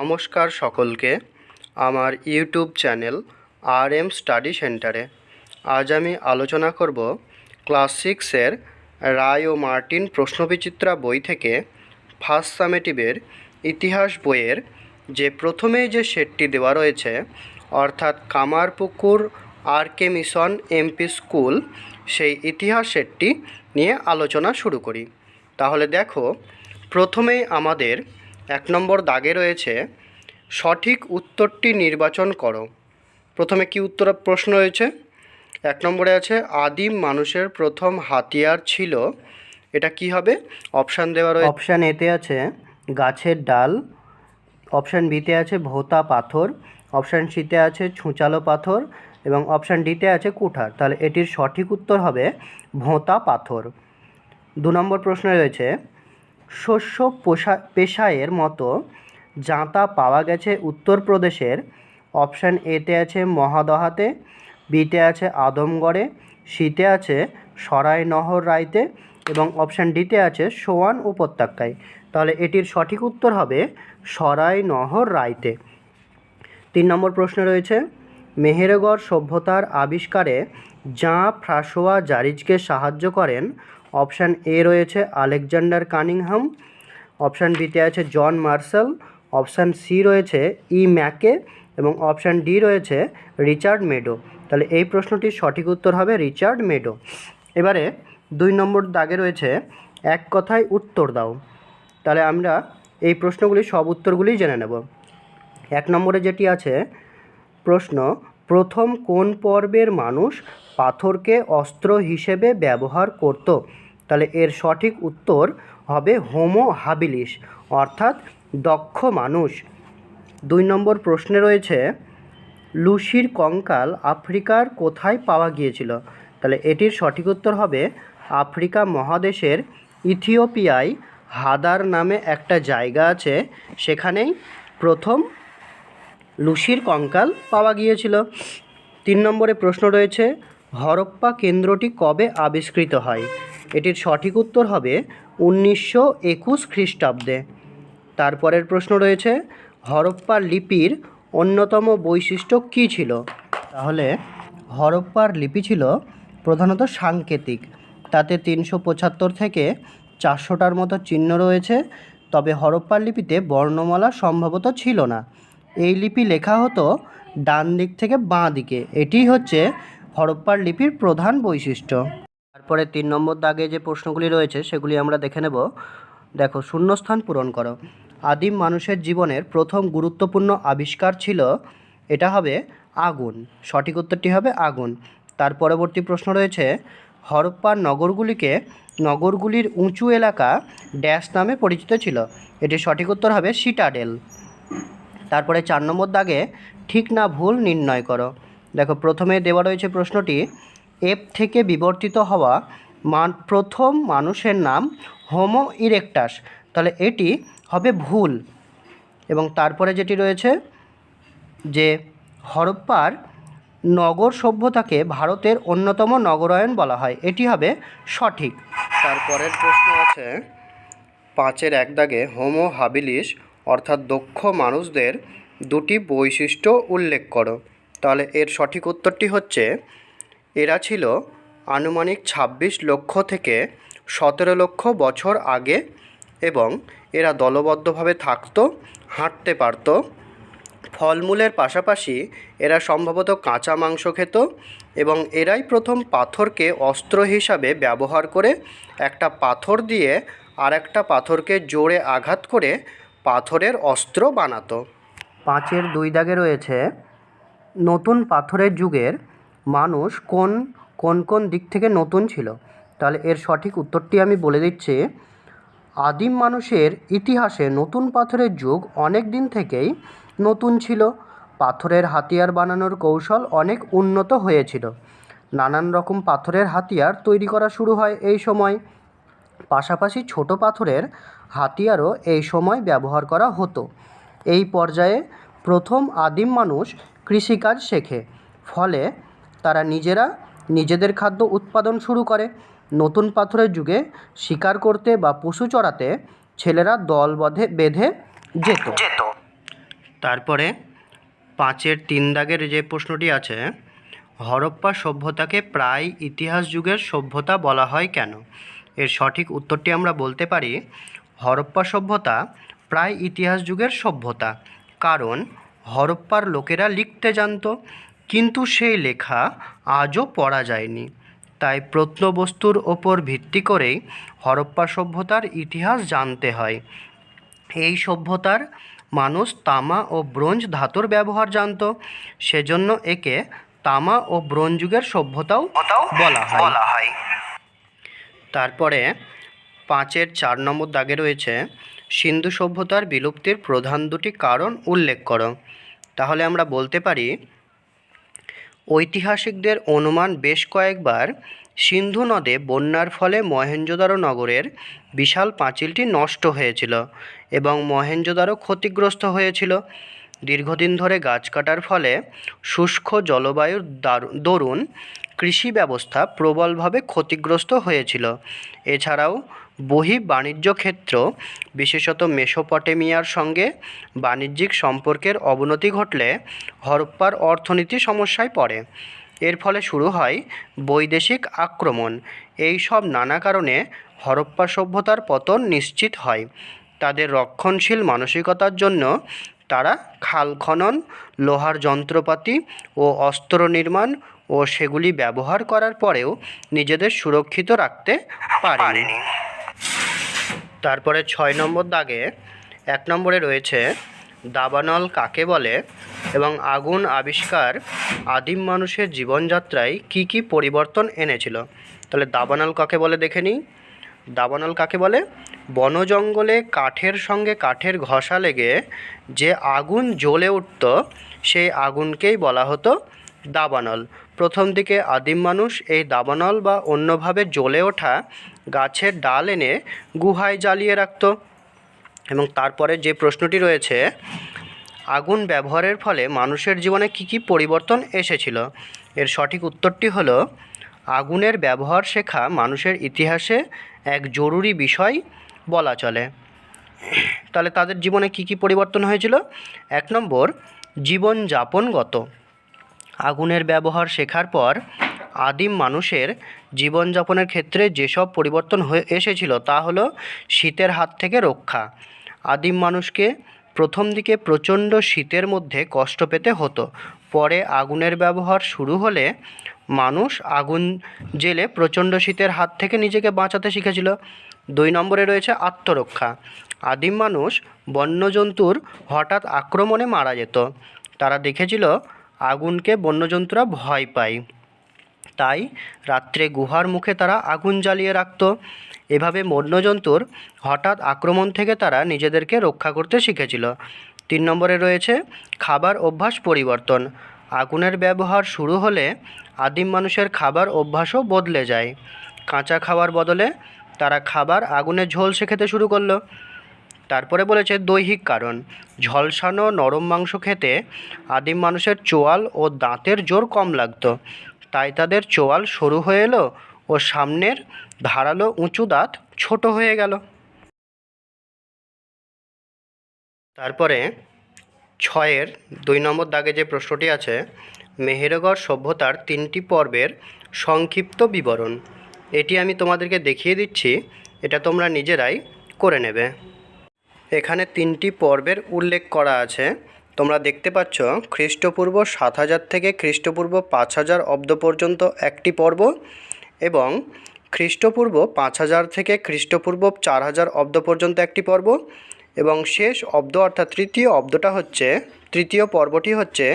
নমস্কার সকলকে আমার YouTube channel R M study সেন্টারে। আজ আমি আলোচনা করব ক্লাস সিক্সের রায় ও মার্টিন প্রশ্নবিচিত্রা বই থেকে ফার্স্ট সামেটিভের ইতিহাস বইয়ের যে প্রথমেই যে সেটটি দেওয়া রয়েছে, অর্থাৎ Kamarpukur R K mission MP school, সেই ইতিহাস সেটটি নিয়ে আলোচনা শুরু করি। তাহলে দেখো, প্রথমেই আমাদের এক নম্বর দাগে রয়েছে, সঠিক উত্তরটি নির্বাচন করো। প্রথমে কি উত্তর প্রশ্ন রয়েছে? এক নম্বরে আছে, আদিম মানুষের প্রথম হাতিয়ার ছিল, এটা কি হবে? অপশান দেওয়া রয়েছে অপশান এতে আছে, গাছের ডাল। অপশান বিতে আছে, ভোতা পাথর। অপশান সিতে আছে, ছুঁচালো পাথর। এবং অপশান ডিতে আছে, কুঠার। তাহলে এটির সঠিক উত্তর হবে, ভোঁতা পাথর। দু নম্বর প্রশ্ন রয়েছে শস্য পোষা, পেশায়ের মতো জাঁতা পাওয়া গেছে উত্তরপ্রদেশের। অপশান এতে আছে মহাদহাতে বিতে আছে আদমগড়ে সিতে আছে সরাইনহর রাইতে এবং অপশান ডিতে আছে সোয়ান উপত্যকায়। তাহলে এটির সঠিক উত্তর হবে সরাইনহর রাইতে তিন নম্বর প্রশ্ন রয়েছে, মেহেরগড় সভ্যতার আবিষ্কারে জাঁ ফ্রাসোয়া জারিজকে সাহায্য করেন অপশান এ রয়েছে আলেকজান্ডার কানিংহাম, অপশান বিতে আছে জন মার্শাল অপশান সি রয়েছে ই ম্যাকে এবং অপশান ডি রয়েছে রিচার্ড মেডো। তাহলে এই প্রশ্নটির সঠিক উত্তর হবে রিচার্ড মেডো। এবারে দুই নম্বর দাগে রয়েছে এক কথায় উত্তর দাও। তাহলে আমরা এই প্রশ্নগুলি সব উত্তরগুলি জেনে নেব। এক নম্বরে যেটি আছে, প্রশ্ন, প্রথম কোন পর্বের মানুষ পাথরকে অস্ত্র হিসেবে ব্যবহার করত? তাহলে এর সঠিক উত্তর হবে হোমো হাবিলিস অর্থাৎ দক্ষ মানুষ। দুই নম্বর প্রশ্নে রয়েছে, লুসির কঙ্কাল আফ্রিকার কোথায় পাওয়া গিয়েছিল? তাহলে এটির সঠিক উত্তর হবে আফ্রিকা মহাদেশের ইথিওপিয়ায়। হাদার নামে একটা জায়গা আছে, সেখানেই প্রথম লুসির কঙ্কাল পাওয়া গিয়েছিল। তিন নম্বরে প্রশ্ন রয়েছে, হরপ্পা কেন্দ্রটি কবে আবিষ্কৃত হয়? এটির সঠিক উত্তর হবে উনিশশো একুশ খ্রিস্টাব্দে। তারপরের প্রশ্ন রয়েছে, হরপ্পার লিপির অন্যতম বৈশিষ্ট্য কী ছিল? তাহলে হরপ্পার লিপি ছিল প্রধানত সাংকেতিক। তাতে তিনশো পঁচাত্তর থেকে চারশোটার মতো চিহ্ন রয়েছে, তবে হরপ্পার লিপিতে বর্ণমালা সম্ভবত ছিল না। এই লিপি লেখা হতো ডান দিক থেকে বাঁ দিকে। এটিই হচ্ছে হরপ্পার লিপির প্রধান বৈশিষ্ট্য। তারপরে তিন নম্বর দাগে যে প্রশ্নগুলি রয়েছে, সেগুলি আমরা দেখে নেব। দেখো, শূন্যস্থান পূরণ করো। আদিম মানুষের জীবনের প্রথম গুরুত্বপূর্ণ আবিষ্কার ছিল, এটা হবে আগুন। সঠিক উত্তরটি হবে আগুন। তার পরবর্তী প্রশ্ন রয়েছে হরপ্পার নগরগুলিকে নগরগুলির উঁচু এলাকা ড্যাশ নামে পরিচিত ছিল। এটির সঠিক উত্তর হবে সিটাডেল। তারপরে চার নম্বর দাগে, ঠিক না ভুল নির্ণয় করো। দেখো, প্রথমে দেওয়া রয়েছে প্রশ্নটি এপ থেকে বিবর্তিত হওয়া মান প্রথম মানুষের নাম হোমো ইরেকটাস। তাহলে এটি হবে ভুল। এবং তারপরে যেটি রয়েছে, যে হরপ্পার নগর সভ্যতাকে ভারতের অন্যতম নগরায়ন বলা হয়। এটি হবে সঠিক। তারপরের প্রশ্ন আছে, পাঁচের এক দাগে হোমো হাবিলিস, অর্থাৎ দক্ষ মানুষদের দুটি বৈশিষ্ট্য উল্লেখ করো। তাহলে এর সঠিক উত্তরটি হচ্ছে এরা ছিল আনুমানিক ছাব্বিশ লক্ষ থেকে সতেরো লক্ষ বছর আগে এবং এরা দলবদ্ধভাবে থাকতো, হাঁটতে পারতো। ফলমূলের পাশাপাশি এরা সম্ভবত কাঁচা মাংস খেত এবং এরাই প্রথম পাথরকে অস্ত্র হিসাবে ব্যবহার করে একটা পাথর দিয়ে আর একটা পাথরকে জোরে আঘাত করে পাথরের অস্ত্র বানাতো। পাঁচের দুই দাগে রয়েছে নতুন পাথরের যুগের মানুষ কোন কোন কোন দিক থেকে নতুন ছিল? তাহলে এর সঠিক উত্তরটি আমি বলে দিচ্ছি, আদিম মানুষের ইতিহাসে নতুন পাথরের যুগ অনেক দিন থেকেই নতুন ছিল। পাথরের হাতিয়ার বানানোর কৌশল অনেক উন্নত হয়েছিল। নানান রকম পাথরের হাতিয়ার তৈরি করা শুরু হয় এই সময়। পাশাপাশি ছোট পাথরের হাতিয়ারও এই সময় ব্যবহার করা হতো। এই পর্যায়ে প্রথম আদিম মানুষ কৃষিকাজ শেখে। ফলে তারা নিজেরা নিজেদের খাদ্য উৎপাদন শুরু করে। নতুন পাথরের যুগে শিকার করতে বা পশু চড়াতে ছেলেরা দল বধে, বেঁধে যেত। তারপরে পাঁচের তিন দাগের যে প্রশ্নটি আছে, হরপ্পা সভ্যতাকে প্রায় ইতিহাস যুগের সভ্যতা বলা হয় কেন? এর সঠিক উত্তরটি আমরা বলতে পারি, হরপ্পা সভ্যতা প্রায় ইতিহাস যুগের সভ্যতা। কারণ হরপ্পার লোকেরা লিখতে জানতো কিন্তু সেই লেখা আজও পড়া যায়নি। তাই প্রত্নবস্তুর ওপর ভিত্তি করেই হরপ্পা সভ্যতার ইতিহাস জানতে হয়। এই সভ্যতার মানুষ তামা ও ব্রোঞ্জ ধাতুর ব্যবহার জানতো। সেজন্য একে তামা ও ব্রোঞ্জ যুগের সভ্যতাও বলা হয়। তারপরে পাঁচের চার নম্বর দাগে রয়েছে সিন্ধু সভ্যতার বিলুপ্তির প্রধান দুটি কারণ উল্লেখ করো। তাহলে আমরা বলতে পারি ঐতিহাসিকদের অনুমান বেশ কয়েকবার সিন্ধু নদে বন্যার ফলে মহেঞ্জোদারো নগরের বিশাল পাঁচিলটি নষ্ট হয়েছিল এবং মহেঞ্জোদারো ক্ষতিগ্রস্ত হয়েছিল। দীর্ঘদিন ধরে গাছ কাটার ফলে শুষ্ক জলবায়ুর দারু- দরুন কৃষি ব্যবস্থা প্রবলভাবে ক্ষতিগ্রস্ত হয়েছিল। এছাড়াও বহি বাণিজ্য ক্ষেত্র, বিশেষত মেসোপটেমিয়ার সঙ্গে বাণিজ্যিক সম্পর্কের অবনতি ঘটলে হরপ্পার অর্থনীতি সমস্যায় পড়ে। এর ফলে শুরু হয় বৈদেশিক আক্রমণ। এই সব নানা কারণে হরপ্পা সভ্যতার পতন নিশ্চিত হয়। তাদের রক্ষণশীল মানসিকতার জন্য তারা খাল খনন, লোহার যন্ত্রপাতি ও অস্ত্র নির্মাণ ও সেগুলি ব্যবহার করার পরেও নিজেদের সুরক্ষিত রাখতে পারেনি। তারপরে ছয় নম্বর দাগে এক নম্বরে রয়েছে, দাবানল কাকে বলে এবং আগুন আবিষ্কার আদিম মানুষের জীবনযাত্রায় কি কি পরিবর্তন এনেছিল? তাহলে দাবানল কাকে বলে দেখে নিই। দাবানল কাকে বলে? বন জঙ্গলে কাঠের সঙ্গে কাঠের ঘষা লেগে যে আগুন জ্বলে উঠত, সেই আগুনকেই বলা হতো দাবানল। প্রথম দিকে আদিম মানুষ এই দাবানল বা অন্যভাবে জ্বলে ওঠা গাছের ডাল এনে গুহায় জ্বালিয়ে রাখত। এবং তারপরে যে প্রশ্নটি রয়েছে, আগুন ব্যবহারের ফলে মানুষের জীবনে কী কী পরিবর্তন এসেছিল? এর সঠিক উত্তরটি হলো, আগুনের ব্যবহার শেখা মানুষের ইতিহাসে এক জরুরি বিষয় বলা চলে। তাহলে তাদের জীবনে কী কী পরিবর্তন হয়েছিল? এক নম্বর, জীবনযাপনগত। আগুনের ব্যবহার শেখার পর আদিম মানুষের জীবনযাপনের ক্ষেত্রে যেসব পরিবর্তন হয়ে এসেছিল তা হলো শীতের হাত থেকে রক্ষা। আদিম মানুষকে প্রথম দিকে প্রচণ্ড শীতের মধ্যে কষ্ট পেতে হতো। পরে আগুনের ব্যবহার শুরু হলে মানুষ আগুন জেলে প্রচণ্ড শীতের হাত থেকে নিজেকে বাঁচাতে শিখেছিল। দুই নম্বরে রয়েছে আত্মরক্ষা। আদিম মানুষ বন্যজন্তুর হঠাৎ আক্রমণে মারা যেত। তারা দেখেছিল আগুনকে বন্যজন্তুরা ভয় পায়। তাই রাত্রে গুহার মুখে তারা আগুন জ্বালিয়ে রাখত। এভাবে বন্যজন্তুর হঠাৎ আক্রমণ থেকে তারা নিজেদেরকে রক্ষা করতে শিখেছিল। তিন নম্বরে রয়েছে খাবার অভ্যাস পরিবর্তন। আগুনের ব্যবহার শুরু হলে আদিম মানুষের খাবার অভ্যাসও বদলে যায়। কাঁচা খাওয়ার বদলে তারা খাবার আগুনে ঝলসে খেতে শুরু করল। তারপরে বলেছে দৈহিক কারণ। ঝলসানো নরম মাংস খেতে আদিম মানুষের চোয়াল ও দাঁতের জোর কম লাগতো। তাই তাদের চোয়াল সরু হয়ে এলো ও সামনের ধারালো উঁচু দাঁত ছোট হয়ে গেল। তারপরে ছয়ের দুই নম্বর দাগে যে প্রশ্নটি আছে, মেহেরগড় সভ্যতার তিনটি পর্বের সংক্ষিপ্ত বিবরণ। এটি আমি তোমাদেরকে দেখিয়ে দিচ্ছি, এটা তোমরা নিজেরাই করে নেবে। এখানে তিনটি পর্বের উল্লেখ করা আছে। তোমরা দেখতে পাচ্ছ, খ্রিস্টপূর্ব সাত হাজার থেকে খ্রিস্টপূর্ব পাঁচ হাজার অব্দ পর্যন্ত একটি পর্ব এবং খ্রিস্টপূর্ব পাঁচ হাজার থেকে খ্রিস্টপূর্ব চার হাজার অব্দ পর্যন্ত একটি পর্ব এবং শেষ অব্দ অর্থাৎ তৃতীয় অব্দটা হচ্ছে, তৃতীয় পর্বটি হচ্ছে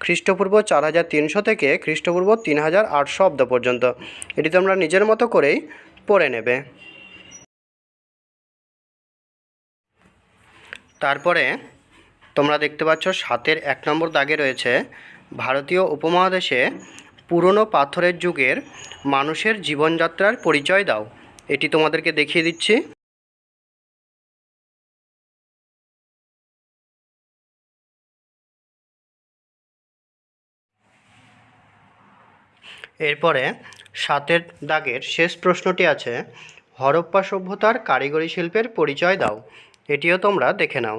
খ্রিস্টপূর্ব চার হাজার তিনশো থেকে খ্রিস্টপূর্ব তিন হাজার আটশো অব্দ পর্যন্ত। এটি তোমরা নিজের মতো করেই পড়ে নেবে। তারপরে তোমরা দেখতে পাচ্ছ সাতের এক নম্বর দাগে রয়েছে, ভারতীয় উপমহাদেশে পুরনো পাথরের যুগের মানুষের জীবনযাত্রার পরিচয় দাও। এটি তোমাদেরকে দেখিয়ে দিচ্ছি। এরপরে সাতের দাগের শেষ প্রশ্নটি আছে, হরপ্পা সভ্যতার কারিগরি শিল্পের পরিচয় দাও। এটিও তোমরা দেখে নাও।